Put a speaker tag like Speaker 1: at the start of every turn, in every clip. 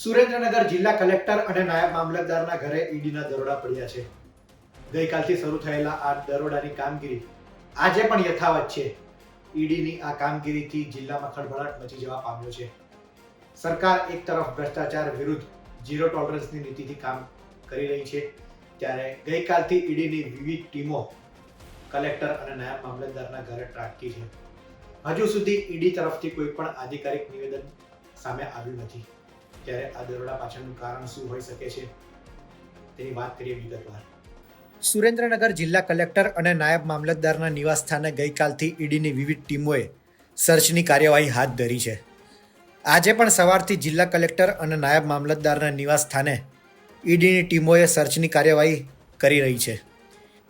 Speaker 1: સુરેન્દ્રનગર જિલ્લા કલેક્ટર અને નાયબ મામલતદારના ઘરે ઈડીના દરોડા પડ્યા છે. ગઈકાલથી શરૂ થયેલા આ દરોડાની કામગીરી આજે પણ યથાવત છે. ઈડીની આ કામગીરીથી જિલ્લામાં ખળભળાટ મચી જવા પામ્યો છે. સરકાર એક તરફ ભ્રષ્ટાચાર વિરુદ્ધ ઝીરો ટોલરન્સની નીતિથી કામ કરી રહી છે, ત્યારે ગઈકાલથી ઈડીની વિવિધ ટીમો કલેક્ટર અને નાયબ મામલતદારના ઘરે ત્રાટકી છે. હજુ સુધી ઈડી તરફથી કોઈ પણ આધિકારિક નિવેદન સામે આવ્યું નથી. ત્યારે આ દરોડા પાછળનું કારણ શું હોઈ શકે છે? તેની વાત કરીએ વિગતવાર. સુરેન્દ્રનગર જિલ્લા કલેક્ટર અને નાયબ મામલતદારના નિવાસસ્થાને ગઈકાલથી ઈડીની વિવિધ ટીમોએ સર્ચની કાર્યવાહી હાથ ધરી છે. આજે પણ સવારથી જિલ્લા કલેક્ટર અને નાયબ મામલતદારના નિવાસસ્થાને ઈડીની ટીમોએ સર્ચની કાર્યવાહી કરી રહી છે.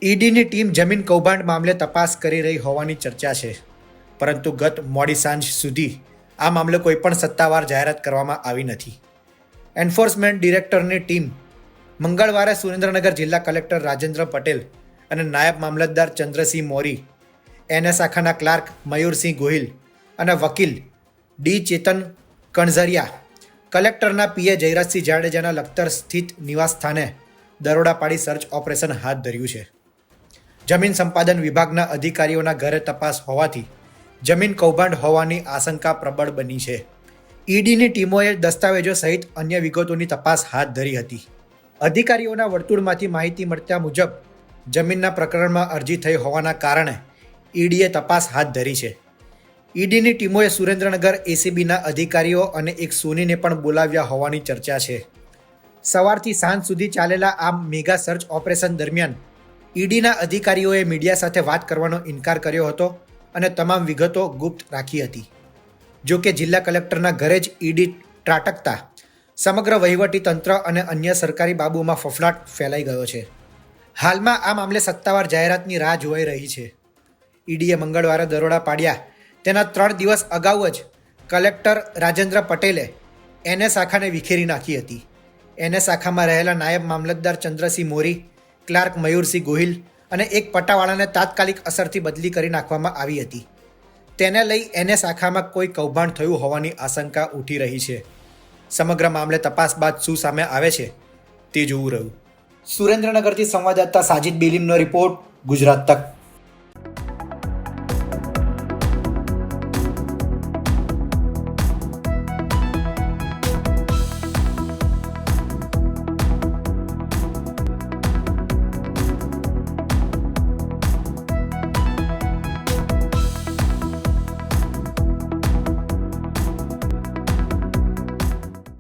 Speaker 1: ઈડીની ટીમ જમીન કૌભાંડ મામલે તપાસ કરી રહી હોવાની ચર્ચા છે. પરંતુ ગત મોડી સાંજ સુધી આ મામલે કોઈ પણ સત્તાવાર જાહેરાત કરવામાં આવી નથી. એન્ફોર્સમેન્ટ ડિરેક્ટરની ટીમ મંગળવારે સુરેન્દ્રનગર જિલ્લા કલેક્ટર રાજેન્દ્ર પટેલ અને નાયબ મામલતદાર ચંદ્રસિંહ મોરી, એનએસ શાખાના ક્લાર્ક મયુરસિંહ ગોહિલ અને વકીલ ડી ચેતન કણઝરિયા, કલેક્ટરના પીએ જયરાજસિંહ જાડેજાના લખતર સ્થિત નિવાસ સ્થાને દરોડા પાડી સર્ચ ઓપરેશન હાથ ધર્યું છે. જમીન સંપાદન વિભાગના અધિકારીઓના ઘરે તપાસ હોવાથી જમીન કૌભાંડ હોવાની આશંકા પ્રબળ બની છે. ઈડીની ટીમોએ દસ્તાવેજો સહિત અન્ય વિગતોની તપાસ હાથ ધરી હતી. અધિકારીઓના વર્તુળમાંથી માહિતી મળતા મુજબ, જમીનના પ્રકરણમાં અરજી થઈ હોવાના કારણે ઈડીએ તપાસ હાથ ધરી છે. ઈડીની ટીમોએ સુરેન્દ્રનગર એસીબીના અધિકારીઓ અને એક સોનીને પણ બોલાવ્યા હોવાની ચર્ચા છે. સવારથી સાંજ સુધી ચાલેલા આ મેગા સર્ચ ઓપરેશન દરમિયાન ઈડીના અધિકારીઓએ મીડિયા સાથે વાત કરવાનો ઇનકાર કર્યો હતો અને તમામ વિગતો ગુપ્ત રાખી હતી. જો કે જિલ્લા કલેક્ટરના ઘરે જ ઈડી ત્રાટકતા. સમગ્ર વહીવટી તંત્ર અને અન્ય સરકારી બાબુમાં ફફડાટ ફેલાઈ ગયો છે. હાલમાં આ મામલે સત્તાવાર જાહેરાતની રાહ જોવાઈ રહી છે. ઈડીએ મંગળવારે દરોડા પાડ્યા. તેના ત્રણ દિવસ અગાઉ જ કલેક્ટર રાજેન્દ્ર પટેલે એને શાખાને વિખેરી નાખી હતી. એને શાખામાં રહેલા નાયબ મામલતદાર ચંદ્રસિંહ મોરી, ક્લાર્ક મયુરસિંહ ગોહિલ અને એક પટાવાળાને તાત્કાલિક અસરથી બદલી કરી નાખવામાં આવી હતી. તેને લઈ એને શાખામાં કોઈ કૌભાંડ થયું હોવાની આશંકા ઉઠી રહી છે. સમગ્ર મામલે તપાસ બાદ શું સામે આવે છે તે જોવું રહ્યું. સુરેન્દ્રનગરથી સંવાદદાતા સાજિદ બેલીમનો રિપોર્ટ ગુજરાત તક.